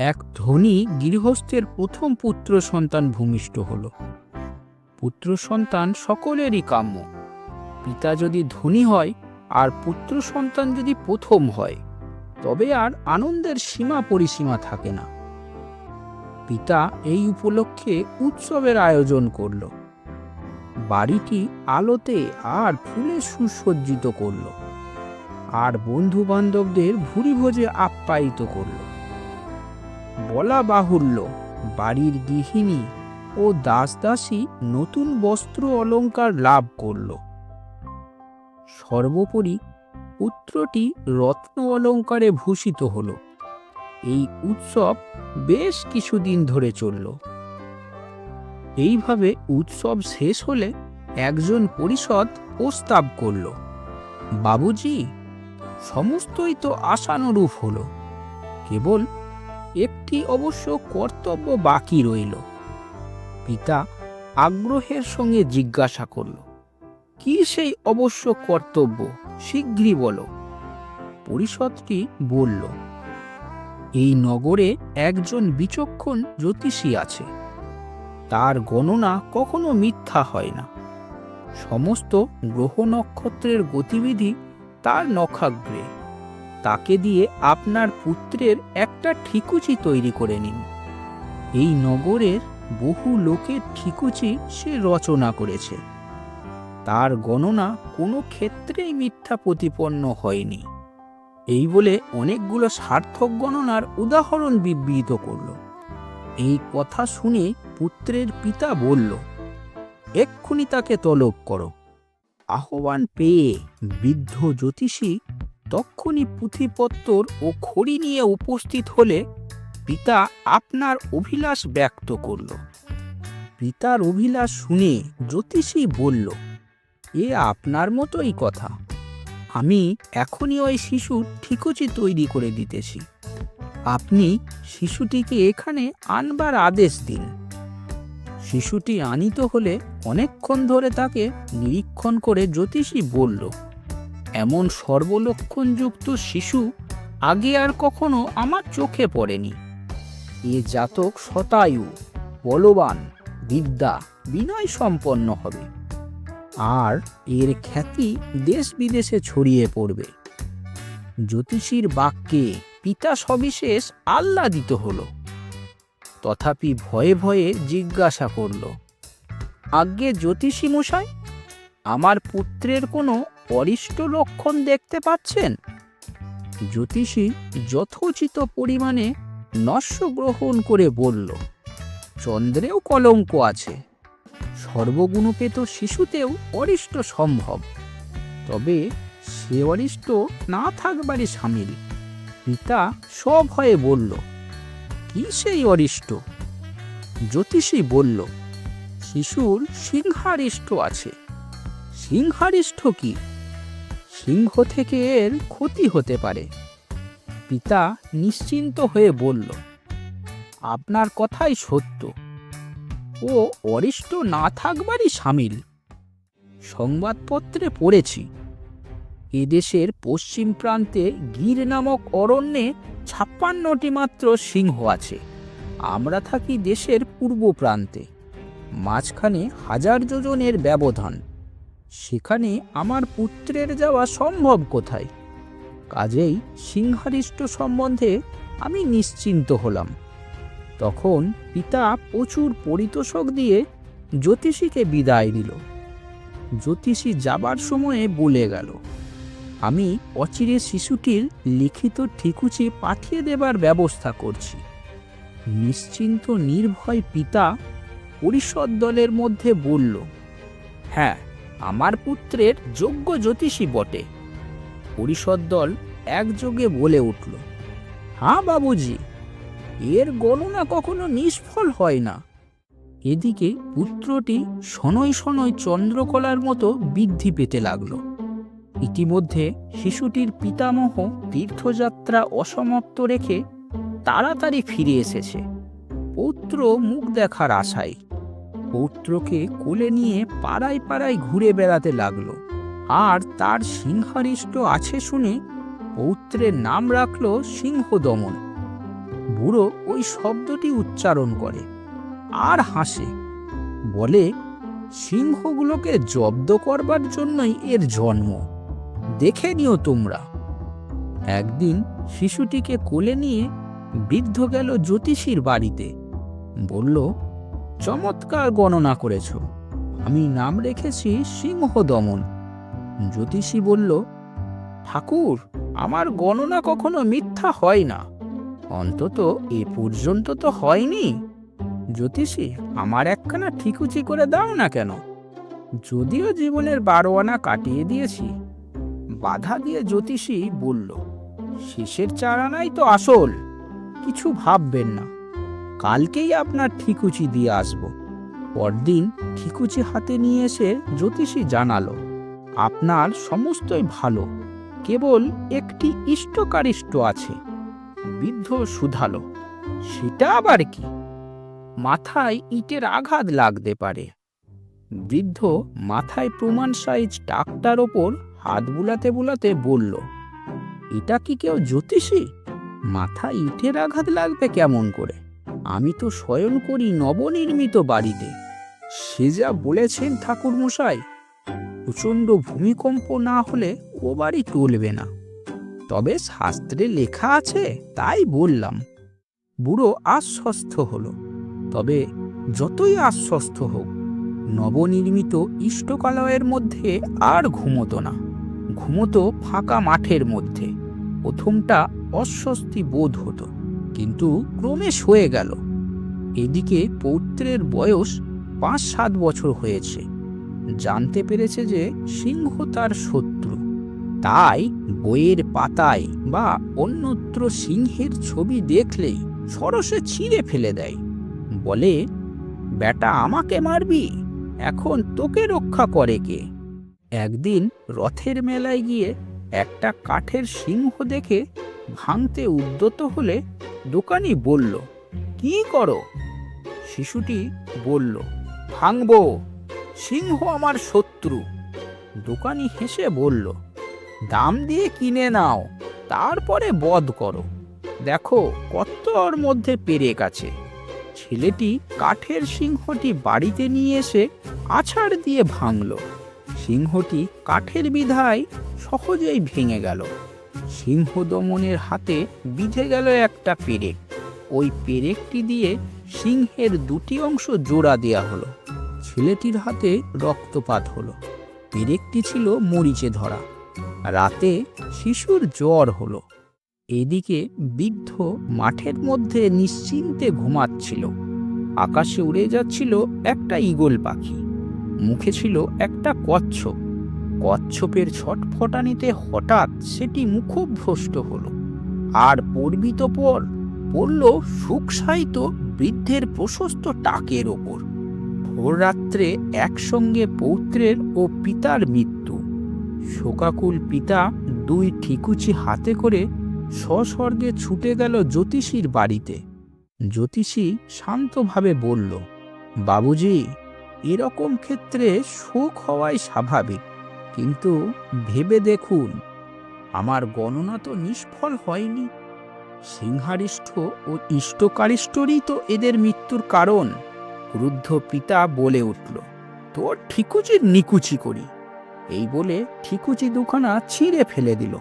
এক ধনী গৃহস্থের প্রথম পুত্র সন্তান ভূমিষ্ঠ হল। পুত্র সন্তান সকলেরই কাম্য। পিতা যদি ধনী হয় আর পুত্র সন্তান যদি প্রথম হয়, তবে আর আনন্দের সীমা পরিসীমা থাকে না। পিতা এই উপলক্ষে উৎসবের আয়োজন করল। বাড়িটি আলোতে আর ফুলে সুসজ্জিত করল। আর বন্ধু বান্ধবদের ভুরি ভোজে আপ্যায়িত করল। বলা বাহুল্য বাড়ির গৃহিণী ও দাস দাসী নতুন বস্ত্র অলংকার লাভ করল। সর্বোপরি পুত্রটি রত্ন অলংকারে ভূষিত হল। এই উৎসব বেশ কিছুদিন ধরে চলল। এইভাবে উৎসব শেষ হলে একজন পরিষদ প্রস্তাব করল, বাবুজি, সমস্তই তো আশানুরূপ হলো। কেবল একটি অবশ্য কর্তব্য বাকি রইল। পিতা আগ্রহের সঙ্গে জিজ্ঞাসা করল, কি সেই অবশ্য কর্তব্য? শীঘ্রই বলো। পরিষদটি বলল, এই নগরে একজন বিচক্ষণ জ্যোতিষী আছে। তার গণনা কখনো মিথ্যা হয় না। সমস্ত গ্রহ নক্ষত্রের গতিবিধি তার নখাগ্রে। তাকে দিয়ে আপনার পুত্রের একটা ঠিকুচি তৈরি করে নিন। এই নগরের বহু লোকের ঠিকুচি সে রচনা করেছে। তার গণনা কোনো ক্ষেত্রেই মিথ্যা প্রতিপন্ন হয়নি। এই বলে অনেকগুলো সার্থক গণনার উদাহরণ বিবৃত করল। এই কথা শুনে পুত্রের পিতা বলল, এক্ষুনি তাকে তলব করো। আহ্বান পেয়ে বৃদ্ধ জ্যোতিষী তক্ষুনি পুঁথিপত্তর ও খড়ি নিয়ে উপস্থিত হলে পিতা আপনার অভিলাষ ব্যক্ত করল। পিতার অভিলাষ শুনে জ্যোতিষী বলল, এ আপনার মতোই কথা। আমি এখনই ওই শিশুর ঠিকুচি তৈরি করে দিতেছি। আপনি শিশুটিকে এখানে আনবার আদেশ দিন। শিশুটি আনিত হলে অনেকক্ষণ ধরে তাকে নিরীক্ষণ করে জ্যোতিষী বলল এমন সর্বলক্ষণযুক্ত শিশু আগে আর কখনো আমার চোখে পড়েনি। এ জাতক শতায়ু বলবান, বিদ্যা বিনয় সম্পন্ন হবে। আর এর খ্যাতি দেশ বিদেশে ছড়িয়ে পড়বে। জ্যোতিষীর বাক্যে পিতা সবিশেষ আহ্লাদিত হলো। তথাপি ভয়ে ভয়ে জিজ্ঞাসা করল, আজ্ঞে জ্যোতিষী মশাই, আমার পুত্রের কোনো অরিষ্ট লক্ষণ দেখতে পাচ্ছেন? জ্যোতিষী যথোচিত পরিমাণে নস্য গ্রহণ করে বলল, চন্দ্রেও কলঙ্ক আছে। সর্বগুণপেত শিশুতেও অরিষ্ট সম্ভব। তবে সে অরিষ্ট না থাকবারই সামিল। পিতা সভয়ে বলল, কি সেই অরিষ্ট? জ্যোতিষী বলল, শিশুর সিংহারিষ্ট আছে। সিংহারিষ্ট কি? সিংহ থেকে এর ক্ষতি হতে পারে। পিতা নিশ্চিন্ত হয়ে বলল, আপনার কথাই সত্য। ও অরিষ্ট না থাকবারই সামিল। সংবাদপত্রে পড়েছি, এদেশের পশ্চিম প্রান্তে গির নামক অরণ্যে ছাপ্পান্নটি মাত্র সিংহ আছে। আমরা থাকি দেশের পূর্ব প্রান্তে। মাঝখানে হাজার যোজনের ব্যবধান। সেখানে আমার পুত্রের যাওয়া সম্ভব কোথায়? কাজেই সিংহারিষ্ট সম্বন্ধে আমি নিশ্চিন্ত হলাম। তখন পিতা প্রচুর পরিতোষক দিয়ে জ্যোতিষীকে বিদায় দিল জ্যোতিষী যাবার সময়ে বলে গেল, আমি অচিরে শিশুটির লিখিত ঠিকুচি পাঠিয়ে দেবার ব্যবস্থা করছি। নিশ্চিন্ত নির্ভয় পিতা পরিষদ দলের মধ্যে বলল হ্যাঁ আমার পুত্রের যোগ্য জ্যোতিষী বটে। পরিষদ দল একযোগে বলে উঠল হ্যাঁ বাবুজি, এর গণনা কখনো নিষ্ফল হয় না। এদিকে পুত্রটি শনৈ শনৈ চন্দ্রকলার মতো বৃদ্ধি পেতে লাগল। ইতিমধ্যে শিশুটির পিতামহ তীর্থযাত্রা অসমাপ্ত রেখে তাড়াতাড়ি ফিরে এসেছে। পৌত্র মুখ দেখার আশায় পৌত্রকে কোলে নিয়ে পাড়ায় পাড়ায় ঘুরে বেড়াতে লাগল। আর তার সিংহারিষ্ট আছে শুনে পৌত্রের নাম রাখল সিংহদমন। বুড়ো ওই শব্দটি উচ্চারণ করে আর হাসে। বলে, সিংহগুলোকে জব্দ করবার জন্যই এর জন্ম। দেখে নিও তোমরা। একদিন শিশুটিকে কোলে নিয়ে বৃদ্ধ গেল জ্যোতিষীর বাড়িতে। বলল চমৎকার গণনা করেছ। আমি নাম রেখেছি সিংহ দমন। জ্যোতিষী বলল, ঠাকুর, আমার গণনা কখনো মিথ্যা হয় না। অন্তত এ পর্যন্ত তো হয়নি। জ্যোতিষী, আমার একখানা ঠিকুচি করে দাও না কেন? যদিও জীবনের বারো আনা কাটিয়ে দিয়েছি। বাধা দিয়ে জ্যোতিষী বলল, শেষের চার আনাই তো আসল। কিছু ভাববেন না। কালকেই আপনার ঠিকুচি দিয়ে আসব। পরদিন ঠিকুচি হাতে নিয়ে এসে জ্যোতিষী জানালো, আপনার সমস্তই ভালো, কেবল একটি ইষ্টকারিষ্ট আছে, বৃদ্ধ শুধালো, সেটা আবার কি? মাথায় ইটের আঘাত লাগতে পারে। বৃদ্ধ মাথায় প্রমাণ সাইজ টাকটার ওপর হাত বুলাতে বুলাতে বলল, এটা কি কেউ জ্যোতিষী? মাথায় ইটের আঘাত লাগবে কেমন করে? আমি তো শয়ন করি নবনির্মিত বাড়িতে। সে যা বলেছেন ঠাকুর মশাই প্রচণ্ড ভূমিকম্প না হলে ও বাড়ি টলবে না। তবে শাস্ত্রে লেখা আছে, তাই বললাম। বুড়ো আশ্বস্ত হলো। তবে যতই আশ্বস্ত হোক, নবনির্মিত ইষ্টকালয়ের মধ্যে আর ঘুমতো না। ঘুমতো ফাঁকা মাঠের মধ্যে। প্রথমটা অস্বস্তি বোধ হতো। কিন্তু ক্রমে সয়ে গেল। এদিকে পৌত্রের বয়স পাঁচ সাত বছর হয়েছে। জানতে পেরেছে যে সিংহ তার শত্রু। তাই বইয়ের পাতায় বা অন্যত্র সিংহের ছবি দেখলেই সরসে ছিঁড়ে ফেলে দেয়। বলে, বেটা, আমাকে মারবি? এখন তোকে রক্ষা করে কে? একদিন রথের মেলায় গিয়ে একটা কাঠের সিংহ দেখে ভাঙতে উদ্যত হলে দোকানি বলল, কি করো? শিশুটি বলল, ভাঙবো, সিংহ আমার শত্রু। দোকানি হেসে বলল, দাম দিয়ে কিনে নাও, তারপরে বধ করো। দেখো কত ওর মধ্যে পেরেক আছে। ছেলেটি কাঠের সিংহটি বাড়িতে নিয়ে এসে আছাড় দিয়ে ভাঙল। সিংহটি কাঠের বিধায় সহজেই ভেঙে গেল। সিংহ দমনের হাতে বিঁধে গেল একটা পেরেক। ওই পেরেকটি দিয়ে সিংহের দুটি অংশ জোড়া দেয়া হলো। ছেলেটির হাতে রক্তপাত হলো। পেরেকটি ছিল মরিচে ধরা। রাতে শিশুর জ্বর হলো। এদিকে বৃদ্ধ মাঠের মধ্যে নিশ্চিন্তে ঘুমাচ্ছিল। আকাশে উড়ে যাচ্ছিল একটা ঈগল পাখি। মুখে ছিল একটা কচ্ছপ। কচ্ছপের ছটফটানিতে হঠাৎ সেটি মুখভ্রষ্ট হল। আর পড়বি তো পর পড়ল সুখসাহিত বৃদ্ধের প্রশস্ত টাকের ওপর। ভোর রাত্রে একসঙ্গে পৌত্রের ও পিতার মৃত্যু। শোকাকুল পিতা দুই ঠিকুচি হাতে করে সস্বর্গে ছুটে গেল জ্যোতিষীর বাড়িতে। জ্যোতিষী শান্তভাবে বলল, বাবুজি, এরকম ক্ষেত্রে শোক হওয়াই স্বাভাবিক। কিন্তু ভেবে দেখুন, আমার গণনা তো নিষ্ফল হয়নি। সিংহারিষ্ঠ ও ইষ্টকারিষ্টরই তো এদের মৃত্যুর কারণ, ক্রুদ্ধ পিতা বলে উঠল। তোর ঠিকুচির নিকুচি করি। এই বলে ঠিকুচি দুখানা ছিঁড়ে ফেলে দিল।